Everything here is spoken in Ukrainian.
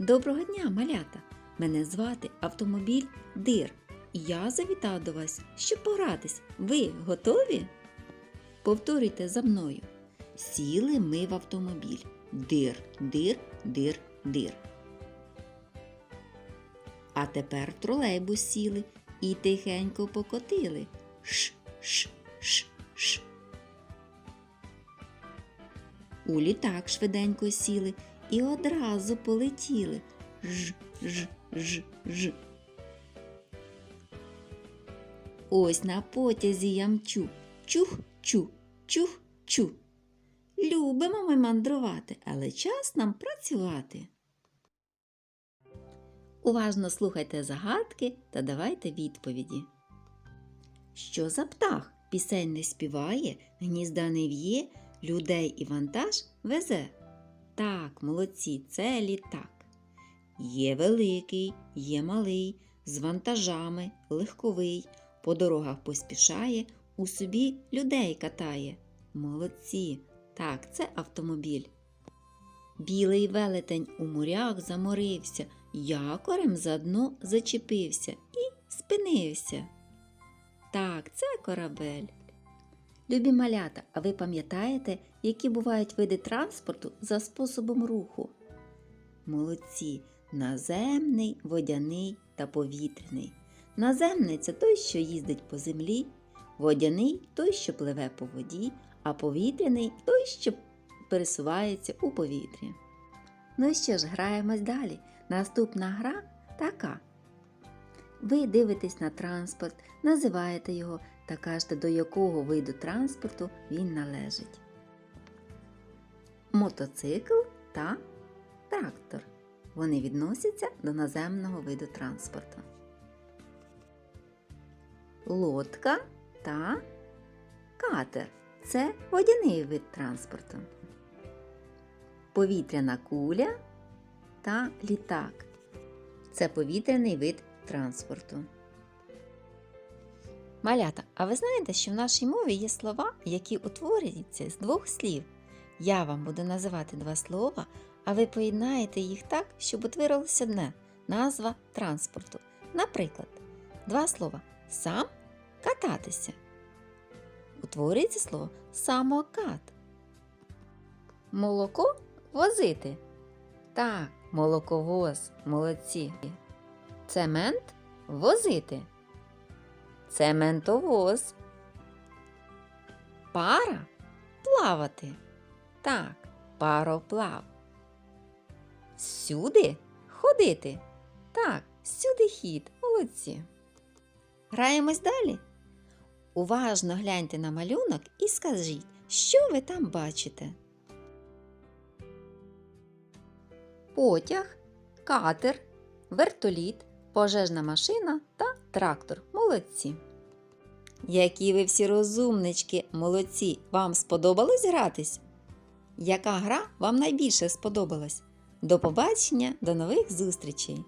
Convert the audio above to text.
Доброго дня, малята! Мене звати автомобіль Дир. І я завітав до вас, щоб погратись. Ви готові? Повторюйте за мною. Сіли ми в автомобіль. Дир, дир, дир, дир. А тепер в тролейбус сіли і тихенько покотили. Ш, ш, ш, ш. У літак швиденько сіли і одразу полетіли. Ж, ж, ж, ж. Ось на потязі я мчу. Чух, чу, чух, чу. Любимо ми мандрувати, але час нам працювати. Уважно слухайте загадки та давайте відповіді. Що за птах пісень не співає, гнізда не в'є, людей і вантаж везе? Так, молодці, це літак. Є великий, є малий, з вантажами, легковий, по дорогах поспішає, у собі людей катає. Молодці, так, це автомобіль. Білий велетень у морях заморився, якорем за дно зачепився і спинився. Так, це корабель. Любі малята, а ви пам'ятаєте, які бувають види транспорту за способом руху? Молодці, наземний, водяний та повітряний. Наземний це той, що їздить по землі, водяний той, що пливе по воді, а повітряний той, що пересувається у повітрі. Ну і що ж, граємось далі. Наступна гра така. Ви дивитесь на транспорт, називаєте його та кажете, до якого виду транспорту він належить. Мотоцикл та трактор. Вони відносяться до наземного виду транспорту. Лодка та катер це водяний вид транспорту. Повітряна куля та літак. Це повітряний вид транспорту. Малята, а ви знаєте, що в нашій мові є слова, які утворюються з двох слів. Я вам буду називати два слова, а ви поєднаєте їх так, щоб утворилося одне назва транспорту. Наприклад, два слова сам кататися. Утворюється слово самокат. Молоко возити. Так, молоковоз, молодці. Цемент возити. Цементовоз. Пара плавати. Так, пароплав. Всюди ходити. Так, всюди хід. Молодці. Граємось далі. Уважно гляньте на малюнок і скажіть, що ви там бачите. Потяг, катер, вертоліт, пожежна машина та трактор. Молодці. Які ви всі розумнички, молодці! Вам сподобалось гратись? Яка гра вам найбільше сподобалась? До побачення, до нових зустрічей!